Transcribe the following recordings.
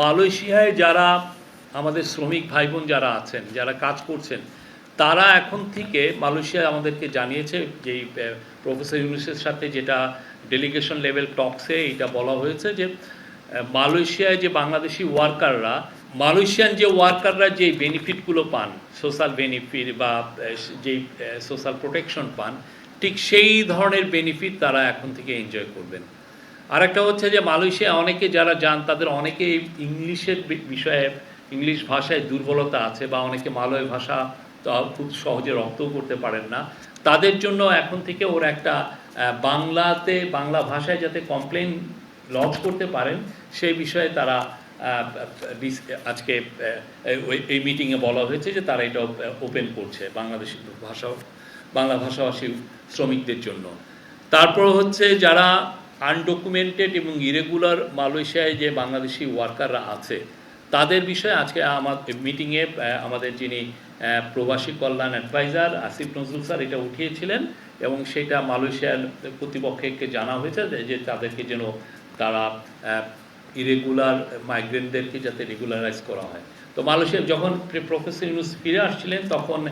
মালয়েশিয়ায় যারা আমাদের শ্রমিক ভাই বোন যারা আছেন, যারা কাজ করছেন, তারা এখন থেকে মালয়েশিয়া আমাদেরকে জানিয়েছে যে প্রফেসর ইউনুসের সাথে যেটা ডেলিগেশন লেভেল টক্সে এটা বলা হয়েছে যে মালয়েশিয়ায় যে বাংলাদেশি ওয়ার্কাররা মালয়েশিয়ান যে ওয়ার্কাররা যে বেনিফিটগুলো পান সোশ্যাল বেনিফিট বা যেই সোশ্যাল প্রোটেকশন পান, ঠিক সেই ধরনের বেনিফিট তারা এখন থেকে এনজয় করবেন। আরেকটা হচ্ছে যে মালয়েশিয়া অনেকে যারা যান, তাদের অনেকে ইংলিশের বিষয়ে, ইংলিশ ভাষায় দুর্বলতা আছে বা অনেকে মালয় ভাষা খুব সহজে রপ্তও করতে পারেন না। তাদের জন্য এখন থেকে ওরা একটা বাংলাতে, বাংলা ভাষায় যাতে কমপ্লেন লঞ্চ করতে পারেন, সেই বিষয়ে তারা আজকে এই মিটিংয়ে বলা হয়েছে যে তারা এটা ওপেন করছে বাংলাদেশি ভাষা, বাংলা ভাষাভাষী শ্রমিকদের জন্য। তারপর হচ্ছে যারা আনডকুমেন্টেড এবং ইরেগুলার মালয়েশিয়ায় যে বাংলাদেশি ওয়ার্কাররা আছে, তাদের বিষয়ে আজকে আমার মিটিংয়ে আমাদের যিনি প্রবাসী কল্যাণ অ্যাডভাইজার আসিফ নজরুল স্যার এটা উঠিয়েছিলেন এবং সেটা মালয়েশিয়ার কর্তৃপক্ষকে জানা হয়েছে যে তাদেরকে যেন তারা ইরেগুলার মাইগ্রেন্টদেরকে যাতে রেগুলারাইজ করা হয়। তো মালয়েশিয়া যখন প্রে- প্রফেসর ইউনুস ফিরে আসছিলেন, তখন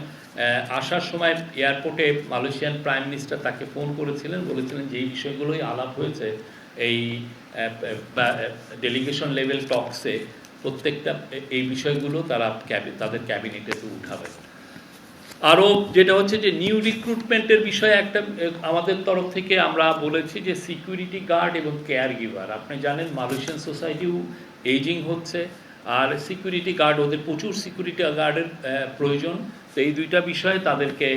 আসার সময় এয়ারপোর্টে মালয়েশিয়ান প্রাইম মিনিস্টার তাকে ফোন করেছিলেন, বলেছিলেন যে এই বিষয়গুলোই আলাপ হয়েছে। এই ডেলিগেশন লেভেল টক্সে প্রত্যেকটা এই বিষয়গুলো তারা তাদের ক্যাবিনেটে উঠাবে। আরও যেটা হচ্ছে যে নিউ রিক্রুটমেন্টের বিষয়ে একটা আমাদের তরফ থেকে আমরা বলেছি যে সিকিউরিটি গার্ড এবং কেয়ার গিভার আপনি জানেন মালয়েশিয়ান সোসাইটিও এইজিং হচ্ছে। আর সিকিউরিটি গার্ড ওদের প্রচুর সিকিউরিটি গার্ডের প্রয়োজন। তো এই দুইটা বিষয়ে তাদেরকে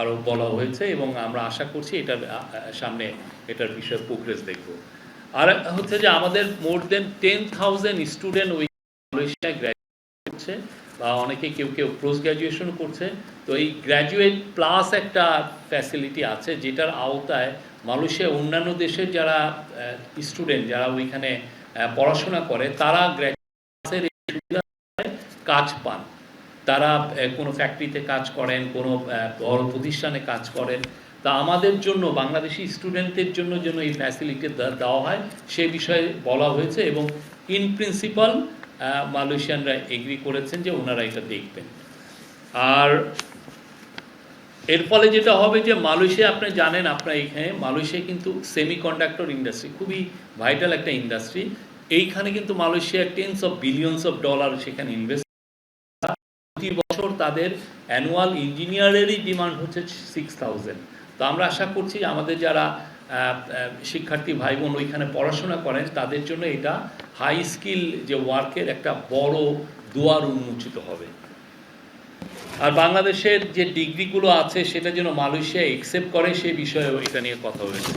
আরও বলা হয়েছে এবং আমরা আশা করছি এটার সামনে এটার বিষয়ে প্রোগ্রেস দেখব। আর হচ্ছে যে আমাদের more than ten thousand student ওই মালয়েশিয়ায় গ্র্যাজুয়েট করছে বা অনেকে কেউ কেউ পোস্ট গ্র্যাজুয়েশন করছে। তো এই গ্র্যাজুয়েট প্লাস একটা ফ্যাসিলিটি আছে যেটার আওতায় মালয়েশিয়া অন্যান্য দেশের যারা স্টুডেন্ট যারা ওইখানে পড়াশোনা করে, তারা কাজ পান। তারা কোনো ফ্যাক্টরিতে কাজ করেন, কোনো বড় প্রতিষ্ঠানে কাজ করেন। তা আমাদের জন্য, বাংলাদেশি স্টুডেন্টদের জন্য যেন এই ফ্যাসিলিটি দেওয়া হয়, সে বিষয়ে বলা হয়েছে এবং ইন প্রিন্সিপাল মালয়েশিয়ানরা এগ্রি করেছেন যে ওনারা এটা দেখবেন। আর এর ফলে যেটা হবে যে মালয়েশিয়া, আপনি জানেন, আপনার এখানে মালয়েশিয়া কিন্তু সেমিকন্ডাক্টর ইন্ডাস্ট্রি খুবই ভাইটাল একটা ইন্ডাস্ট্রি এইখানে কিন্তু Malaysia tens of billions of dollar সেখানে ইনভেস্ট প্রতি বছর তাদের অ্যানুয়াল ইঞ্জিনিয়ারেরই ডিমান্ড হচ্ছে সিক্স থাউজেন্ড তো আমরা আশা করছি আমাদের যারা শিক্ষার্থী ভাই বোন ওইখানে পড়াশোনা করেন, তাদের জন্য এটা হাই স্কিল যে ওয়ার্কের একটা বড় দুয়ার উন্মোচিত হবে। আর বাংলাদেশের যে ডিগ্রিগুলো আছে, সেটা যেন মালয়েশিয়া একসেপ্ট করে, সে বিষয়ে এটা নিয়ে কথা হয়েছে।